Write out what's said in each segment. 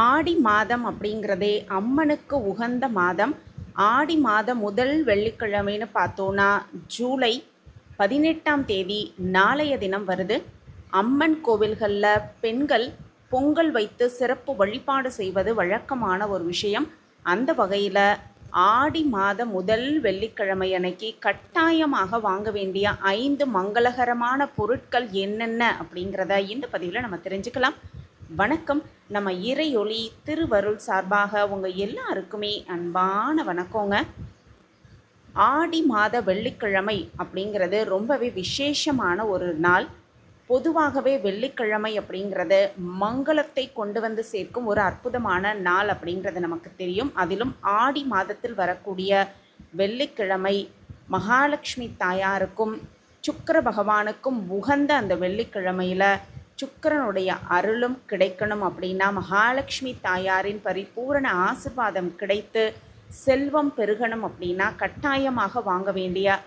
ஆடி மாதம் அப்படிங்கிறதே அம்மனுக்கு உகந்த மாதம். ஆடி மாதம் முதல் வெள்ளிக்கிழமைன்னு பார்த்தோன்னா ஜூலை பதினெட்டாம் தேதி நாளைய தினம் வருது. அம்மன் கோவில்களில் பெண்கள் பொங்கல் வைத்து சிறப்பு வழிபாடு செய்வது வழக்கமான ஒரு விஷயம். அந்த வகையில் ஆடி மாதம் முதல் வெள்ளிக்கிழமை அன்னைக்கு கட்டாயமாக வாங்க வேண்டிய ஐந்து மங்களகரமான பொருட்கள் என்னென்ன அப்படிங்கிறத இந்த பதிவில் நம்ம தெரிஞ்சுக்கலாம். வணக்கம். நம்ம இறையொளி திருவருள் சார்பாக உங்கள் எல்லாருக்குமே அன்பான வணக்கங்க. ஆடி மாத வெள்ளிக்கிழமை அப்படிங்கிறது ரொம்பவே விசேஷமான ஒரு நாள். பொதுவாகவே வெள்ளிக்கிழமை அப்படிங்கிறது மங்களத்தை கொண்டு வந்து சேர்க்கும் ஒரு அற்புதமான நாள் அப்படிங்கிறது நமக்கு தெரியும். அதிலும் ஆடி மாதத்தில் வரக்கூடிய வெள்ளிக்கிழமை மகாலட்சுமி தாயாருக்கும் சுக்கிர பகவானுக்கும் உகந்த அந்த வெள்ளிக்கிழமையில் சுக்கரனுடைய அருளும் கிடைக்கணும் அப்படின்னா மகாலட்சுமி தாயாரின் பரிபூரண ஆசிர்வாதம் கிடைத்து செல்வம் பெருகணும் அப்படின்னா கட்டாயமாக வாங்க வேண்டிய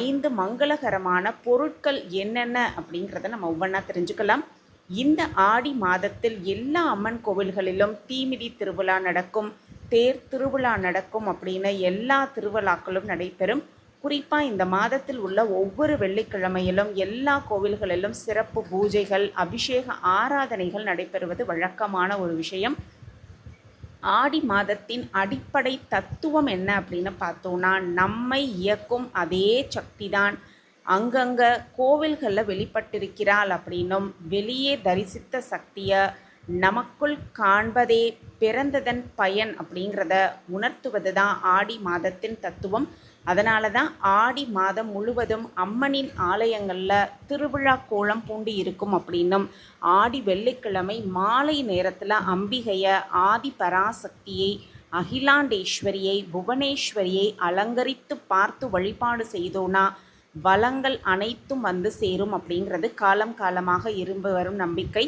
ஐந்து மங்களகரமான பொருட்கள் என்னென்ன அப்படிங்கிறத நம்ம ஒவ்வொன்றா தெரிஞ்சுக்கலாம். இந்த ஆடி மாதத்தில் எல்லா அம்மன் கோவில்களிலும் தீமிதி திருவிழா நடக்கும் தேர் திருவிழா நடக்கும் அப்படின்னு எல்லா திருவிழாக்களும் நடைபெறும். குறிப்பாக இந்த மாதத்தில் உள்ள ஒவ்வொரு வெள்ளிக்கிழமையிலும் எல்லா கோவில்களிலும் சிறப்பு பூஜைகள் அபிஷேக ஆராதனைகள் நடைபெறுவது வழக்கமான ஒரு விஷயம். ஆடி மாதத்தின் அடிப்படை தத்துவம் என்ன அப்படின்னு பார்த்தோன்னா நம்மை இயக்கும் அதே சக்தி தான் அங்கங்கே கோவில்களில் வெளிப்பட்டிருக்கிறாள் அப்படின்னும் வெளியே தரிசித்த சக்தியை நமக்குள் காண்பதே பிறந்ததன் பயன் அப்படிங்கிறத உணர்த்துவது தான் ஆடி மாதத்தின் தத்துவம். அதனால தான் ஆடி மாதம் முழுவதும் அம்மனின் ஆலயங்களில் திருவிழா கோலம் பூண்டி இருக்கும் அப்படின்னும் ஆடி வெள்ளிக்கிழமை மாலை நேரத்தில் அம்பிகையை ஆதி பராசக்தியை அகிலாண்டேஸ்வரியை புவனேஸ்வரியை அலங்கரித்து பார்த்து வழிபாடு செய்தோன்னா வளங்கள் அனைத்தும் வந்து சேரும் அப்படிங்கிறது காலம் காலமாக இருந்து வரும் நம்பிக்கை.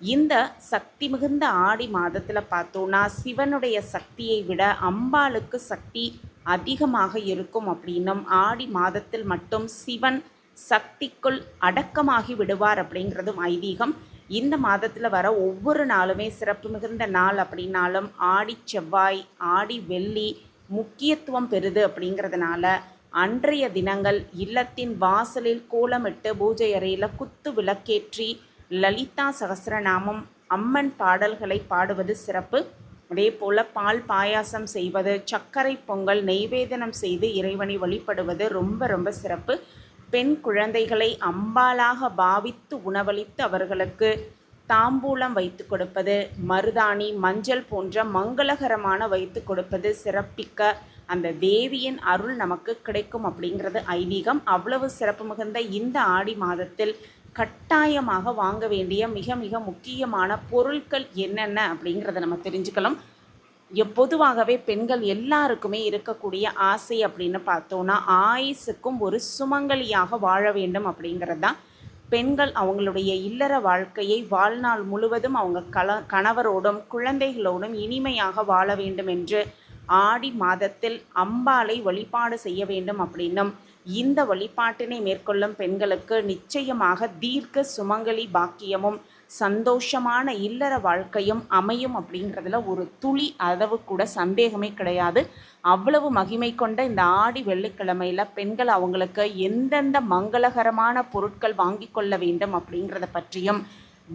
இந்த சக்தி மிகுந்த ஆடி மாதத்தில் பார்த்தோன்னா சிவனுடைய சக்தியை விட அம்பாளுக்கு சக்தி அதிகமாக இருக்கும் அப்படின்னும் ஆடி மாதத்தில் மட்டும் சிவன் சக்திக்குள் அடக்கமாகி விடுவார் அப்படிங்கிறதும் ஐதீகம். இந்த மாதத்தில் வர ஒவ்வொரு நாளுமே சிறப்பு மிகுந்த நாள் அப்படின்னாலும் ஆடி செவ்வாய் ஆடி வெள்ளி முக்கியத்துவம் பெறுது அப்படிங்கிறதுனால அன்றைய தினங்கள் இல்லத்தின் வாசலில் கோலமிட்டு பூஜை அறையில் குத்து விளக்கேற்றி லலிதா சகசிரநாமம் அம்மன் பாடல்களை பாடுவது சிறப்பு. அதே போல் பால் பாயாசம் செய்வது சர்க்கரை பொங்கல் நெய்வேதனம் செய்து இறைவனை வழிபடுவது ரொம்ப ரொம்ப சிறப்பு. பெண் குழந்தைகளை அம்பாலாக பாவித்து உணவளித்து அவர்களுக்கு தாம்பூலம் வைத்து கொடுப்பது மருதாணி மஞ்சள் போன்ற மங்களகரமான வைத்து கொடுப்பது சிறப்பிக்க அந்த தேவியின் அருள் நமக்கு கிடைக்கும் அப்படிங்கிறது ஐதீகம். அவ்வளவு சிறப்பு மிகுந்த இந்த ஆடி மாதத்தில் கட்டாயமாக வாங்க வேண்டிய மிக மிக முக்கியமான பொருட்கள் என்னென்ன அப்படிங்கிறத நம்ம தெரிஞ்சுக்கலாம். பொதுவாகவே பெண்கள் எல்லாருக்குமே இருக்கக்கூடிய ஆசை அப்படின்னு பார்த்தோன்னா ஆயுசுக்கும் ஒரு சுமங்கலியாக வாழ வேண்டும் அப்படிங்கிறது தான். பெண்கள் அவங்களுடைய இல்லற வாழ்க்கையை வாழ்நாள் முழுவதும் அவங்க கல கணவரோடும் குழந்தைகளோடும் இனிமையாக வாழ வேண்டும் என்று ஆடி மாதத்தில் அம்பாளை வழிபாடு செய்ய வேண்டும் அப்படின்னும் இந்த வழிபாட்டினை மேற்கொள்ளும் பெண்களுக்கு நிச்சயமாக தீர்க்க சுமங்கலி பாக்கியமும் சந்தோஷமான இல்லற வாழ்க்கையும் அமையும் அப்படிங்கிறதுல ஒரு துளி அளவு கூட சந்தேகமே கிடையாது. அவ்வளவு மகிமை கொண்ட இந்த ஆடி வெள்ளிக்கிழமையில் பெண்கள் அவங்களுக்கு எந்தெந்த மங்களகரமான பொருட்கள் வாங்கி கொள்ள வேண்டும் அப்படிங்கிறத பற்றியும்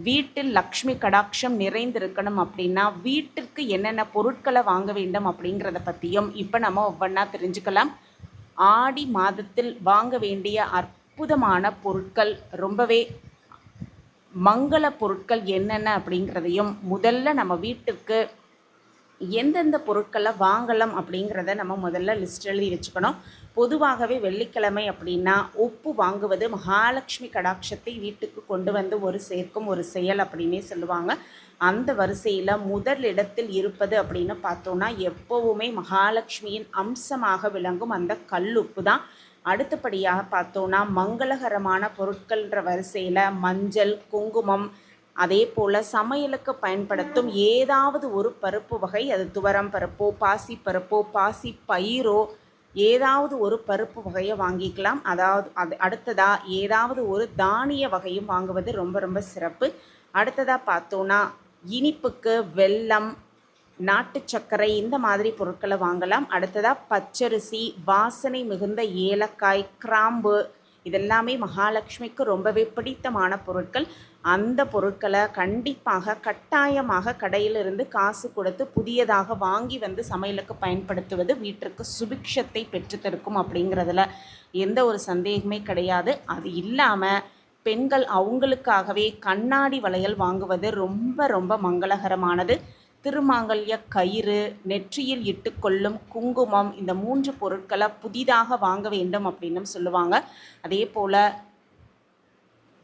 வீட்டில் லக்ஷ்மி கடாட்சம் நிறைந்திருக்கணும் அப்படின்னா வீட்டிற்கு என்னென்ன பொருட்களை வாங்க வேண்டும் அப்படிங்கிறத பற்றியும் இப்போ நம்ம ஒவ்வொன்றா தெரிஞ்சுக்கலாம். ஆடி மாதத்தில் வாங்க வேண்டிய அற்புதமான பொருட்கள் ரொம்பவே மங்கள பொருட்கள் என்னென்ன அப்படிங்கிறதையும் முதல்ல நம்ம வீட்டுக்கு எந்தெந்த பொருட்களை வாங்கலாம் அப்படிங்கிறத நம்ம முதல்ல லிஸ்ட் எழுதி வச்சுக்கணும். பொதுவாகவே வெள்ளிக்கிழமை அப்படின்னா உப்பு வாங்குவது மகாலட்சுமி கடாட்சத்தை வீட்டுக்கு கொண்டு வந்து ஒரு சேர்க்கும் ஒரு செயல் அப்படின்னே சொல்லுவாங்க. அந்த வரிசையில் முதல் இடத்தில் இருப்பது அப்படின்னு பார்த்தோன்னா எப்போவுமே மகாலட்சுமியின் அம்சமாக விளங்கும் அந்த கல்லுப்பு தான். அடுத்தபடியாக பார்த்தோன்னா மங்களகரமான பொருட்கள்ன்ற வரிசையில் மஞ்சள் குங்குமம் அதே போல் சமையலுக்கு பயன்படுத்தும் ஏதாவது ஒரு பருப்பு வகை அது துவரம் பருப்போ பாசி பருப்போ பாசி பயிரோ ஏதாவது ஒரு பருப்பு வகையை வாங்கிக்கலாம். அதாவது அது அடுத்ததாக ஏதாவது ஒரு தானிய வகையும் வாங்குவது ரொம்ப ரொம்ப சிறப்பு. அடுத்ததாக பார்த்தோன்னா இனிப்புக்கு வெல்லம் நாட்டு சர்க்கரை இந்த மாதிரி பொருட்களை வாங்கலாம். அடுத்ததாக பச்சரிசி வாசனை மிகுந்த ஏலக்காய் கிராம்பு இதெல்லாமே மகாலட்சுமிக்கு ரொம்பவே பிடித்தமான பொருட்கள். அந்த பொருட்களை கண்டிப்பாக கட்டாயமாக கடையிலிருந்து காசு கொடுத்து புதியதாக வாங்கி வந்து சமையலுக்கு பயன்படுத்துவது வீட்டிற்கு சுபிக்ஷத்தை பெற்றுத்தருக்கும் அப்படிங்கிறதுல எந்த ஒரு சந்தேகமே கிடையாது. அது இல்லாமல் பெண்கள் அவங்களுக்காகவே கண்ணாடி வளையல் வாங்குவது ரொம்ப ரொம்ப மங்களகரமானது. திருமாங்கல்ய கயிறு நெற்றியில் இட்டுக்கொள்ளும் குங்குமம் இந்த மூன்று பொருட்களை புதிதாக வாங்க வேண்டும் அப்படின்னு சொல்லுவாங்க. அதே போல்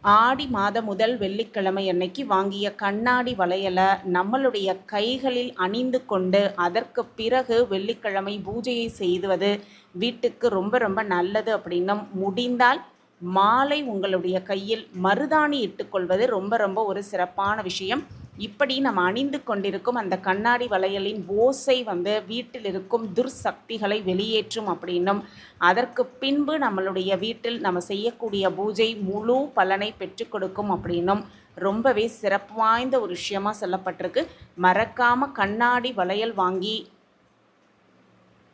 ஆடி மாத முதல் வெள்ளிக்கிழமை அன்னைக்கு வாங்கிய கண்ணாடி வளையலை நம்மளுடைய கைகளில் அணிந்து கொண்டு அதற்கு பிறகு வெள்ளிக்கிழமை பூஜையை செய்துவது வீட்டுக்கு ரொம்ப ரொம்ப நல்லது அப்படின்னும் முடிந்தால் மாலை உங்களுடைய கையில் மருதாணி இட்டுக்கொள்வது ரொம்ப ரொம்ப ஒரு சிறப்பான விஷயம். இப்படி நம்ம அணிந்து கொண்டிருக்கும் அந்த கண்ணாடி வளையலின் ஓசை வந்து வீட்டில் இருக்கும் துர்சக்திகளை வெளியேற்றும் அப்படின்னும். அதற்கு பின்பு நம்மளுடைய வீட்டில் நம்ம செய்யக்கூடிய பூஜை முழு பலனை பெற்றுக் கொடுக்கும் அப்படின்னும். ரொம்பவே சிறப்பு வாய்ந்த ஒரு விஷயமாக சொல்லப்பட்டிருக்கு. மறக்காமல் கண்ணாடி வளையல் வாங்கி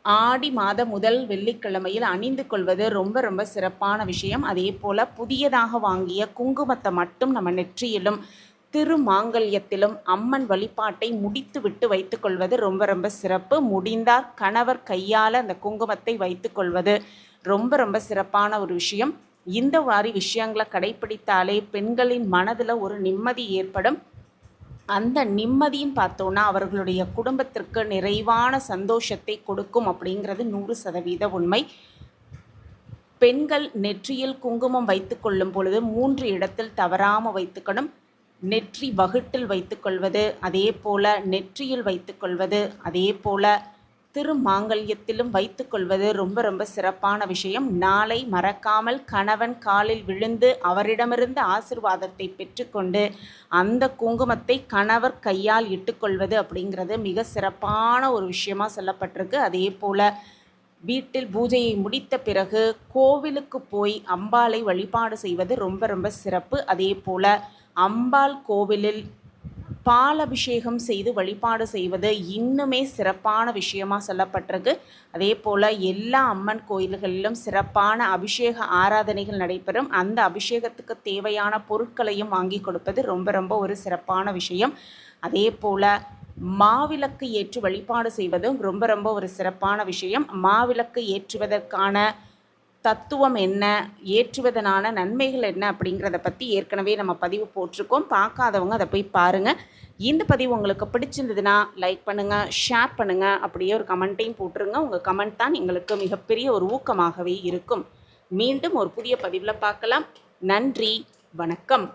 ஆடி மாத முதல் வெள்ளிக்கிழமையில் அணிந்து கொள்வது ரொம்ப ரொம்ப சிறப்பான விஷயம். அதே போல் புதியதாக வாங்கிய குங்குமத்தை மட்டும் நம்ம நெற்றியிலும் திருமாங்கல்யத்திலும் அம்மன் வழிபாட்டை முடித்துவிட்டு வைத்துக்கொள்வது ரொம்ப ரொம்ப சிறப்பு. முடிந்தால் கணவர் கையால் அந்த குங்குமத்தை வைத்துக்கொள்வது ரொம்ப ரொம்ப சிறப்பான ஒரு விஷயம். இந்த மாதிரி விஷயங்களை கடைப்பிடித்தாலே பெண்களின் மனதில் ஒரு நிம்மதி ஏற்படும். அந்த நிம்மதியும் பார்த்தோன்னா அவர்களுடைய குடும்பத்திற்கு நிறைவான சந்தோஷத்தை கொடுக்கும் அப்படிங்கிறது நூறு சதவீத உண்மை. பெண்கள் நெற்றியில் குங்குமம் வைத்து கொள்ளும் பொழுது மூன்று இடத்தில் தவறாமல் வைத்துக்கணும். நெற்றி வகுட்டில் வைத்துக்கொள்வது அதே போல் நெற்றியில் வைத்துக்கொள்வது அதே போல் திருமாங்கல்யத்திலும் வைத்துக்கொள்வது ரொம்ப ரொம்ப சிறப்பான விஷயம். நாளை மறக்காமல் கணவன் காலில் விழுந்து அவரிடமிருந்து ஆசிர்வாதத்தை பெற்றுக்கொண்டு அந்த குங்குமத்தை கணவர் கையால் இட்டுக்கொள்வது அப்படிங்கிறது மிக சிறப்பான ஒரு விஷயமாக சொல்லப்பட்டிருக்கு. அதே போல் வீட்டில் பூஜையை முடித்த பிறகு கோவிலுக்கு போய் அம்பாளை வழிபாடு செய்வது ரொம்ப ரொம்ப சிறப்பு. அதே போல் அம்பாள் கோவிலில் பால் அபிஷேகம் செய்து வழிபாடு செய்வது இன்னுமே சிறப்பான விஷயமா சொல்லப்பட்டிருக்கு. அதே போல் எல்லா அம்மன் கோயில்களிலும் சிறப்பான அபிஷேக ஆராதனைகள் நடைபெறும். அந்த அபிஷேகத்துக்கு தேவையான பொருட்களையும் வாங்கி கொடுப்பது ரொம்ப ரொம்ப ஒரு சிறப்பான விஷயம். அதே போல் மாவிளக்கு ஏற்று வழிபாடு செய்வதும் ரொம்ப ரொம்ப ஒரு சிறப்பான விஷயம். மாவிளக்கு ஏற்றுவதற்கான தத்துவம் என்ன? ஏற்றுவதனான நன்மைகள் என்ன? அப்படிங்கிறத பற்றி ஏற்கனவே நம்ம பதிவு போட்டிருக்கோம். பார்க்காதவங்க அதை போய் பாருங்கள் இந்த பதிவு உங்களுக்கு பிடிச்சிருந்ததுன்னா லைக் பண்ணுங்கள் ஷேர் பண்ணுங்கள் அப்படியே ஒரு கமெண்ட்டையும் போட்டுருங்க. உங்கள் கமெண்ட் தான் எங்களுக்கு மிகப்பெரிய ஒரு ஊக்கமாகவே இருக்கும். மீண்டும் ஒரு புதிய பதிவில் பார்க்கலாம். நன்றி வணக்கம்.